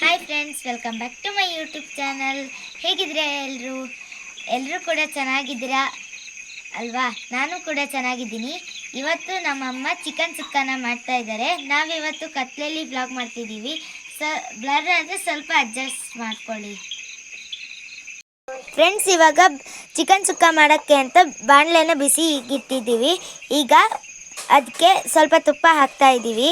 Hi friends welcome back to my YouTube channel ಹೇಗಿದ್ದೀರಾ ಎಲ್ಲರೂ ಎಲ್ಲರೂ ಕೂಡ ಚೆನ್ನಾಗಿದ್ದೀರಾ ಅಲ್ವಾ? ನಾನು ಕೂಡ ಚೆನ್ನಾಗಿದ್ದೀನಿ. ಇವತ್ತು ನಮ್ಮಮ್ಮ ಚಿಕನ್ ಸುಕ್ಕನ ಮಾಡ್ತಾ ಇದ್ದಾರೆ. ನಾವಿವತ್ತು ಕತ್ಲೆಯಲ್ಲಿ ಬ್ಲಾಗ್ ಮಾಡ್ತಿದ್ದೀವಿ. ಸ, ಬ್ಲರ್ ಆದರೆ ಸ್ವಲ್ಪ ಅಡ್ಜಸ್ಟ್ ಮಾಡ್ಕೊಳ್ಳಿ. ಫ್ರೆಂಡ್ಸ್ ಇವಾಗ ಚಿಕನ್ ಸುಕ್ಕ ಮಾಡೋಕ್ಕೆ ಅಂತ ಬಾಣಲೆನ ಬಿಸಿ ಇಟ್ಟಿದ್ದೀವಿ. ಈಗ ಅದಕ್ಕೆ ಸ್ವಲ್ಪ ತುಪ್ಪ ಹಾಕ್ತಾ ಇದ್ದೀವಿ.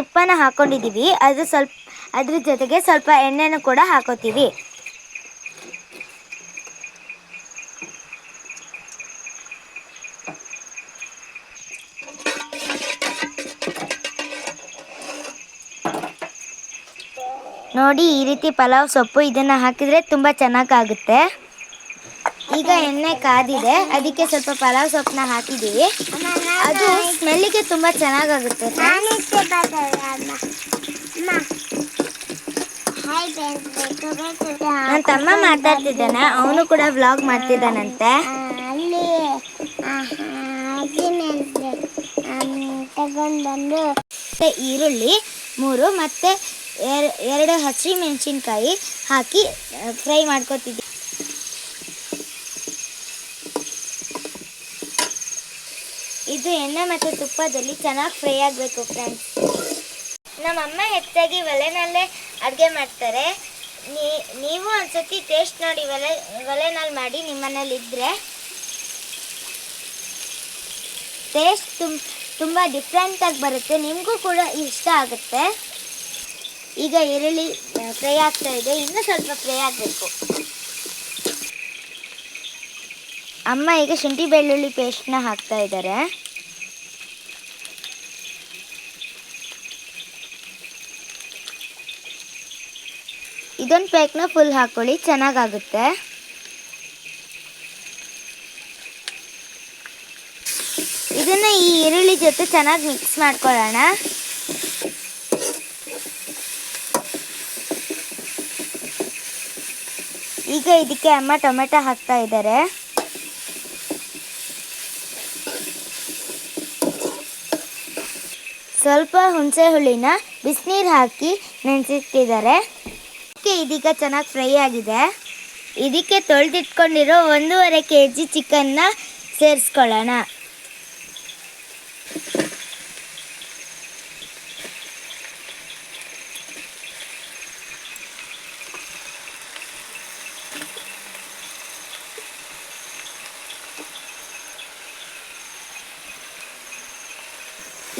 ತುಪ್ಪನ ಹಾಕೊಂಡಿದ್ದೀವಿ ಅದು ಸ್ವಲ್ಪ, ಅದ್ರ ಜೊತೆಗೆ ಸ್ವಲ್ಪ ಎಣ್ಣೆನೂ ಕೂಡ ಹಾಕೋತೀವಿ. ನೋಡಿ ಈ ರೀತಿ ಪಲಾವ್ ಸೊಪ್ಪು ಇದನ್ನು ಹಾಕಿದರೆ ತುಂಬ ಚೆನ್ನಾಗಾಗುತ್ತೆ. ಈಗ ಎಣ್ಣೆ ಕಾದಿದೆ. ಅದಕ್ಕೆ ಸ್ವಲ್ಪ ಪಲಾವ್ ಸೊಪ್ಪನ್ನ ಹಾಕಿದ್ದೀವಿ. ಅದು ಸ್ಮೆಲ್ಲಿಗೆ ತುಂಬ ಚೆನ್ನಾಗಾಗುತ್ತೆ. ನನ್ನ ತಮ್ಮ ಮಾತಾಡ್ತಿದ್ದಾನೆ. ಅವನು ಕೂಡ ವ್ಲಾಗ್ ಮಾಡ್ತಿದ್ದಾನಂತೆ. ಅಲ್ಲಿ ತಗೊಂಡ್ಬಂದು. ಈರುಳ್ಳಿ ಮೂರು ಮತ್ತೆ ಎರ- ಎರಡು ಹಸಿ ಮೆಣಸಿನ್ಕಾಯಿ ಹಾಕಿ ಫ್ರೈ ಮಾಡ್ಕೊತಿದ್ವಿ ಇದು ಎಣ್ಣೆ ಮತ್ತು ತುಪ್ಪದಲ್ಲಿ ಚೆನ್ನಾಗಿ ಫ್ರೈ ಆಗಬೇಕು ಫ್ರೆಂಡ್ಸ್ ನಮ್ಮಮ್ಮ ಹೆಚ್ಚಾಗಿ ಒಲೆನಲ್ಲೇ ಅಡುಗೆ ಮಾಡ್ತಾರೆ. ನೀವು ಒಂದ್ಸತಿ ಟೇಸ್ಟ್ ನೋಡಿ, ಒಲೆ, ಒಲೆನಲ್ಲಿ ಮಾಡಿ ನಿಮ್ಮನೇಲಿ ಇದ್ದರೆ ಟೇಸ್ಟ್ ತುಂಬ ತುಂಬ ಡಿಫ್ರೆಂಟಾಗಿ ಬರುತ್ತೆ. ನಿಮಗೂ ಕೂಡ ಇಷ್ಟ ಆಗುತ್ತೆ. ಈಗ ಈರುಳ್ಳಿ ಫ್ರೈ ಆಗ್ತಾ ಇದೆ. ಇನ್ನೂ ಸ್ವಲ್ಪ ಫ್ರೈ ಆಗಬೇಕು. ಅಮ್ಮ ಈಗ ಶುಂಠಿ ಬೆಳ್ಳುಳ್ಳಿ ಪೇಸ್ಟ್ನ ಹಾಕ್ತಾ ಇದ್ದಾರೆ. ಇದೊಂದು ಪ್ಯಾಕ್ನ ಫುಲ್ ಹಾಕೊಳ್ಳಿ, ಚೆನ್ನಾಗಾಗುತ್ತೆ. ಇದನ್ನ ಈ ಈರುಳ್ಳಿ ಜೊತೆ ಚೆನ್ನಾಗಿ ಮಿಕ್ಸ್ ಮಾಡ್ಕೊಳ್ಳೋಣ. ಈಗ ಇದಕ್ಕೆ ಅಮ್ಮ ಟೊಮೆಟೊ ಹಾಕ್ತಾ ಇದ್ದಾರೆ. ಸ್ವಲ್ಪ ಹುಣಸೆ ಹುಳಿನ ಬಿಸಿನೀರು ಹಾಕಿ ನೆನೆಸಿಟ್ಟಿದ್ದಾರೆ ಅದಕ್ಕೆ ಇದೀಗ ಚೆನ್ನಾಗಿ ಫ್ರೈ ಆಗಿದೆ. ಇದಕ್ಕೆ ತೊಳೆದಿಟ್ಕೊಂಡಿರೋ ಒಂದೂವರೆ ಕೆ ಜಿ ಚಿಕನ್ನ ಸೇರಿಸ್ಕೊಳ್ಳೋಣ.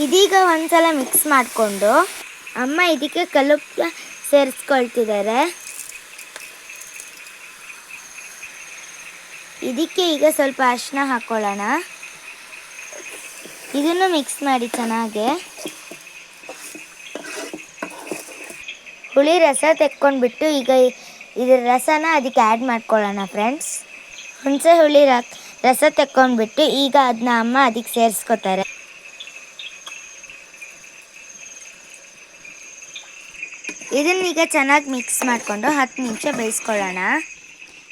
ಇದೀಗ ಒಂದ್ಸಲ ಮಿಕ್ಸ್ ಮಾಡಿಕೊಂಡು ಅಮ್ಮ ಇದಕ್ಕೆ ಕಲುಪ್ಪ ಸೇರಿಸ್ಕೊಳ್ತಿದ್ದಾರೆ. ಇದಕ್ಕೆ ಈಗ ಸ್ವಲ್ಪ ಅರಿಶಿನ ಹಾಕ್ಕೊಳ್ಳೋಣ ಇದನ್ನು ಮಿಕ್ಸ್ ಮಾಡಿ ಚೆನ್ನಾಗೆ. ಹುಳಿ ರಸ ತೆಕ್ಕೊಂಡ್ಬಿಟ್ಟು ಈಗ ಇದರ ರಸನ ಅದಕ್ಕೆ ಆ್ಯಡ್ ಮಾಡ್ಕೊಳ್ಳೋಣ ಫ್ರೆಂಡ್ಸ್ ಹುಣಸೆ ಹುಳಿ ರಸ ತೆಕ್ಕೊಂಡ್ಬಿಟ್ಟು ಈಗ ಅದನ್ನ ಅಮ್ಮ ಅದಕ್ಕೆ ಸೇರಿಸ್ಕೊತಾರೆ. ಇದನ್ನೀಗ ಚೆನ್ನಾಗಿ ಮಿಕ್ಸ್ ಮಾಡಿಕೊಂಡು ಹತ್ತು ನಿಮಿಷ ಬೇಯಿಸ್ಕೊಳ್ಳೋಣ.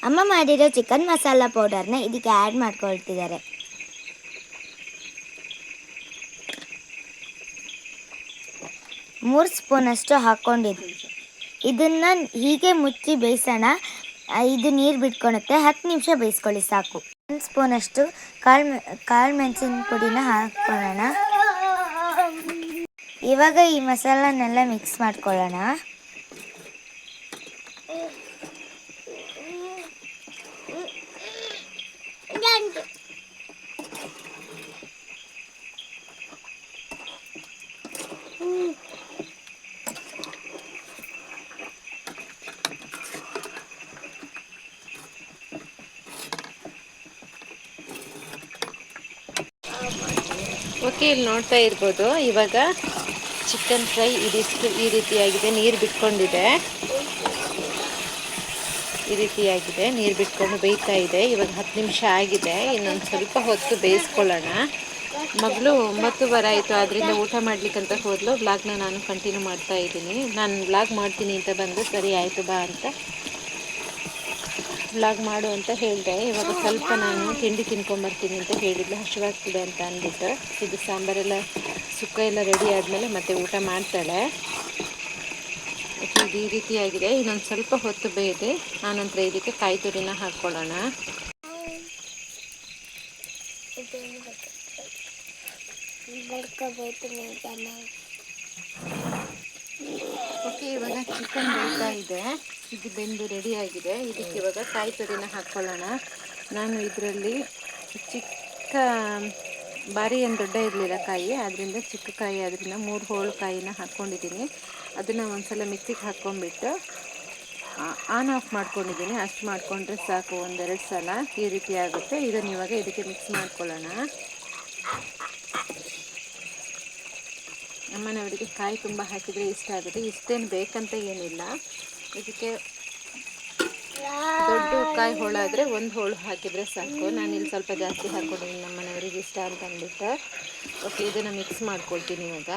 ಅಮ್ಮ ಮಾಡಿರೋ ಚಿಕನ್ ಮಸಾಲ ಪೌಡರ್ನ ಇದಕ್ಕೆ ಆ್ಯಡ್ ಮಾಡ್ಕೊಳ್ತಿದ್ದಾರೆ. ಮೂರು ಸ್ಪೂನಷ್ಟು ಹಾಕ್ಕೊಂಡಿದ್ದು ಇದನ್ನ ಹೀಗೆ ಮುಚ್ಚಿ ಬೇಯಿಸೋಣ. ಇದು ನೀರು ಬಿಟ್ಕೊಳತ್ತೆ ಹತ್ತು ನಿಮಿಷ ಬೇಯಿಸ್ಕೊಳ್ಳಿ, ಸಾಕು. ಒಂದು ಸ್ಪೂನಷ್ಟು ಕಾಳು ಕಾಳು ಮೆಣಸಿನ ಪುಡಿನ ಹಾಕ್ಕೊಳ್ಳೋಣ ಇವಾಗ ಈ ಮಸಾಲನೆಲ್ಲ ಮಿಕ್ಸ್ ಮಾಡ್ಕೊಳ್ಳೋಣ. ಓಕೆ ಇಲ್ಲಿ ನೋಡ್ತಾ ಇರ್ಬೋದು. ಇವಾಗ ಚಿಕನ್ ಫ್ರೈ ಇದಿಷ್ಟು ಈ ರೀತಿಯಾಗಿದೆ. ನೀರು ಬಿಟ್ಕೊಂಡಿದೆ. ಈ ರೀತಿಯಾಗಿದೆ. ನೀರು ಬಿಟ್ಕೊಂಡು ಬೇಯ್ತಾ ಇದೆ. ಇವಾಗ ಹತ್ತು ನಿಮಿಷ ಆಗಿದೆ. ಇನ್ನೊಂದು ಸ್ವಲ್ಪ ಹೊತ್ತು ಬೇಯಿಸ್ಕೊಳ್ಳೋಣ. ಮಗಳು ಒಂಬತ್ತುವರೆ ಆಯಿತು. ಅದರಿಂದ ಊಟ ಮಾಡ್ಲಿಕ್ಕಂತ ಹೋದಲು. ಬ್ಲಾಗ್ನ ನಾನು ಕಂಟಿನ್ಯೂ ಮಾಡ್ತಾ ಇದ್ದೀನಿ. ನಾನು ಬ್ಲಾಗ್ ಮಾಡ್ತೀನಿ ಅಂತ ಬಂದು ಸರಿ ಆಯಿತು ಬಾ ಅಂತ. ಬ್ಲಾಗ್ ಮಾಡು ಅಂತ ಹೇಳಿದೆ. ಇವಾಗ ಸ್ವಲ್ಪ ನಾನು ತಿಂಡಿ ತಿನ್ಕೊಂಬರ್ತೀನಿ ಅಂತ ಹೇಳಿದ್ಲು. ಹಸಿವಾಗ್ತಿದೆ ಅಂತ ಅಂದ್ಬಿಟ್ಟು. ಇದು ಸಾಂಬಾರೆಲ್ಲ ಸುಕ್ಕ ಎಲ್ಲ ರೆಡಿ ಆದಮೇಲೆ ಮತ್ತೆ ಊಟ ಮಾಡ್ತಾಳೆ. ಈ ರೀತಿಯಾಗಿದೆ. ಇನ್ನೊಂದು ಸ್ವಲ್ಪ ಹೊತ್ತು ಬೇಯಿದೆ. ಆನಂತರ ಇದಕ್ಕೆ ಕಾಯಿ ತುರಿನ ಹಾಕ್ಕೊಳ್ಳೋಣ ಇವಾಗ ಚಿಕನ್ ಬೇಯ್ತಾ ಇದೆ. ಇದು ಬೆಂದು ರೆಡಿ ಆಗಿದೆ. ಇದಕ್ಕೆ ಇವಾಗ ಕಾಯಿ ತುರಿನ ಹಾಕ್ಕೊಳ್ಳೋಣ ನಾನು ಇದರಲ್ಲಿ ಚಿಕ್ಕ ಭಾರಿ ಏನು ದೊಡ್ಡ ಇರಲಿಲ್ಲ ಕಾಯಿ. ಅದರಿಂದ ಚಿಕ್ಕ ಕಾಯಿ ಅದರಿಂದ ಮೂರು ಹೋಳು ಕಾಯಿನ ಹಾಕ್ಕೊಂಡಿದ್ದೀನಿ ಅದನ್ನು ಒಂದ್ಸಲ ಮಿಕ್ಸಿಗೆ ಹಾಕ್ಕೊಂಡ್ಬಿಟ್ಟು ಆನ್ ಆಫ್ ಮಾಡ್ಕೊಂಡಿದ್ದೀನಿ. ಅಷ್ಟು ಮಾಡಿಕೊಂಡ್ರೆ ಸಾಕು, ಒಂದೆರಡು ಸಲ ಈ ರೀತಿ ಆಗುತ್ತೆ. ಇದನ್ನು ಇವಾಗ ಇದಕ್ಕೆ ಮಿಕ್ಸ್ ಮಾಡ್ಕೊಳ್ಳೋಣ. ನಮ್ಮನೆಯವರಿಗೆ ಕಾಯಿ ತುಂಬ ಹಾಕಿದರೆ ಇಷ್ಟ ಆಗುತ್ತೆ. ಇಷ್ಟೇನು ಬೇಕಂತ ಏನಿಲ್ಲ. ಇದಕ್ಕೆ ದೊಡ್ಡ ಕಾಯಿ ಹೋಳಾದರೆ ಒಂದು ಹೋಳು ಹಾಕಿದರೆ ಸಾಕು. ನಾನು ಇಲ್ಲಿ ಸ್ವಲ್ಪ ಜಾಸ್ತಿ ಹಾಕ್ಕೊಂಡಿದ್ದೀನಿ ನಮ್ಮ ಮನೆಯವರಿಗೆ ಇಷ್ಟ ಅಂತ ಅಂದ್ಬಿಟ್ಟು. ಓಕೆ ಇದನ್ನು ಮಿಕ್ಸ್ ಮಾಡ್ಕೊಳ್ತೀನಿ ಇವಾಗ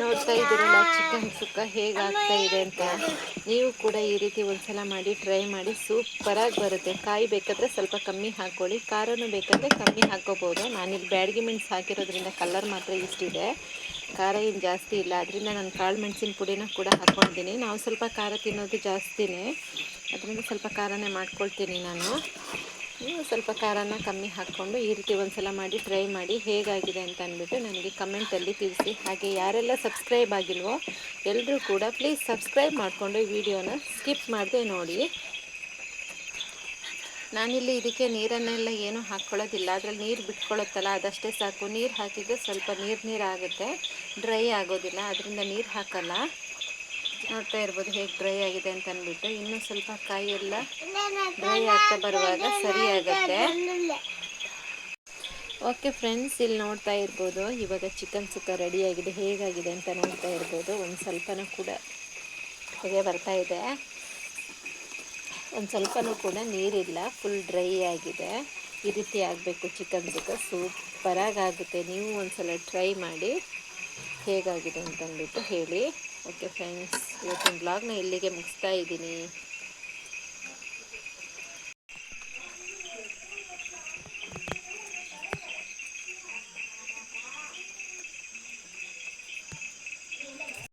ನೋಡ್ತಾ ಇದ್ದೀರಲ್ಲ ಚಿಕನ್ ಸುಕ್ಕ ಹೇಗಾಗ್ತಾ ಇದೆ ಅಂತ ನೀವು ಕೂಡ ಈ ರೀತಿ ಒಂದ್ಸಲ ಮಾಡಿ ಟ್ರೈ ಮಾಡಿ ಸೂಪರಾಗಿ ಬರುತ್ತೆ. ಕಾಯಿ ಬೇಕಾದರೆ ಸ್ವಲ್ಪ ಕಮ್ಮಿ ಹಾಕ್ಕೊಳ್ಳಿ ಖಾರನೂ ಬೇಕಾದರೆ ಕಮ್ಮಿ ಹಾಕ್ಕೋಬೋದು ನಾನಿಲ್ಲಿ ಬ್ಯಾಡಗಿ ಮೆಣಸು ಹಾಕಿರೋದ್ರಿಂದ ಕಲರ್ ಮಾತ್ರ ಇಷ್ಟಿದೆ. ಖಾರ ಏನು ಜಾಸ್ತಿ ಇಲ್ಲ. ಅದರಿಂದ ನಾನು ಕಾಳು ಮೆಣಸಿನ ಪುಡಿನ ಕೂಡ ಹಾಕ್ಕೊಳ್ತೀನಿ ನಾವು ಸ್ವಲ್ಪ ಖಾರ ತಿನ್ನೋದು ಜಾಸ್ತಿನೇ. ಅದರಿಂದ ಸ್ವಲ್ಪ ಖಾರನೇ ಮಾಡ್ಕೊಳ್ತೀನಿ ನಾನು. ನೀವು ಸ್ವಲ್ಪ ಖಾರನ ಕಮ್ಮಿ ಹಾಕ್ಕೊಂಡು ಈ ರೀತಿ ಒಂದು ಸಲ ಮಾಡಿ ಟ್ರೈ ಮಾಡಿ ಹೇಗಾಗಿದೆ ಅಂತ ಅಂದ್ಬಿಟ್ಟು ನನಗೆ ಕಮೆಂಟಲ್ಲಿ ತಿಳಿಸಿ. ಹಾಗೆ ಯಾರೆಲ್ಲ ಸಬ್ಸ್ಕ್ರೈಬ್ ಆಗಿಲ್ವೋ ಎಲ್ಲರೂ ಕೂಡ ಪ್ಲೀಸ್ ಸಬ್ಸ್ಕ್ರೈಬ್ ಮಾಡಿಕೊಂಡು ವಿಡಿಯೋನ ಸ್ಕಿಪ್ ಮಾಡದೆ ನೋಡಿ. ನಾನಿಲ್ಲಿ ಇದಕ್ಕೆ ನೀರನ್ನೆಲ್ಲ ಏನೂ ಹಾಕ್ಕೊಳ್ಳೋದಿಲ್ಲ. ಅದರಲ್ಲಿ ನೀರು ಬಿಟ್ಕೊಳ್ಳುತ್ತಲ್ಲ, ಅದಷ್ಟೇ ಸಾಕು. ನೀರು ಹಾಕಿದರೆ ಸ್ವಲ್ಪ ನೀರು ನೀರು ಆಗುತ್ತೆ ಡ್ರೈ ಆಗೋದಿಲ್ಲ. ಅದರಿಂದ ನೀರು ಹಾಕಲ್ಲ. ನೋಡ್ತಾ ಇರ್ಬೋದು ಹೇಗೆ ಡ್ರೈ ಆಗಿದೆ ಅಂತ ಅಂದ್ಬಿಟ್ಟು. ಇನ್ನೂ ಸ್ವಲ್ಪ ಕಾಯಿ ಎಲ್ಲ ಡ್ರೈ ಆಗ್ತಾ ಬರುವಾಗ ಸರಿ ಆಗುತ್ತೆ. ಓಕೆ ಫ್ರೆಂಡ್ಸ್ ಇಲ್ಲಿ ನೋಡ್ತಾ ಇರ್ಬೋದು ಇವಾಗ ಚಿಕನ್ ಸುಕ್ಕ ರೆಡಿಯಾಗಿದೆ ಹೇಗಾಗಿದೆ ಅಂತ ನೋಡ್ತಾ ಇರ್ಬೋದು. ಒಂದು ಸ್ವಲ್ಪನೂ ಕೂಡ ಹೊಗೆ ಬರ್ತಾ ಇದೆ. ಒಂದು ಸ್ವಲ್ಪನೂ ಕೂಡ ನೀರಿಲ್ಲ. ಫುಲ್ ಡ್ರೈ ಆಗಿದೆ. ಈ ರೀತಿ ಆಗಬೇಕು ಚಿಕನ್ ಸುಕ್ಕ. ಸೂಪರಾಗಿ ಆಗುತ್ತೆ. ನೀವು ಒಂದು ಸಲ ಟ್ರೈ ಮಾಡಿ ಹೇಗಾಗಿದೆ ಅಂತ ಅಂದ್ಬಿಟ್ಟು ಹೇಳಿ. ಓಕೆ ಫ್ರೆಂಡ್ಸ್ ಇವತ್ತಿನ ಬ್ಲಾಗ್ನ ಇಲ್ಲಿಗೆ ಮುಗಿಸ್ತಾ ಇದ್ದೀನಿ.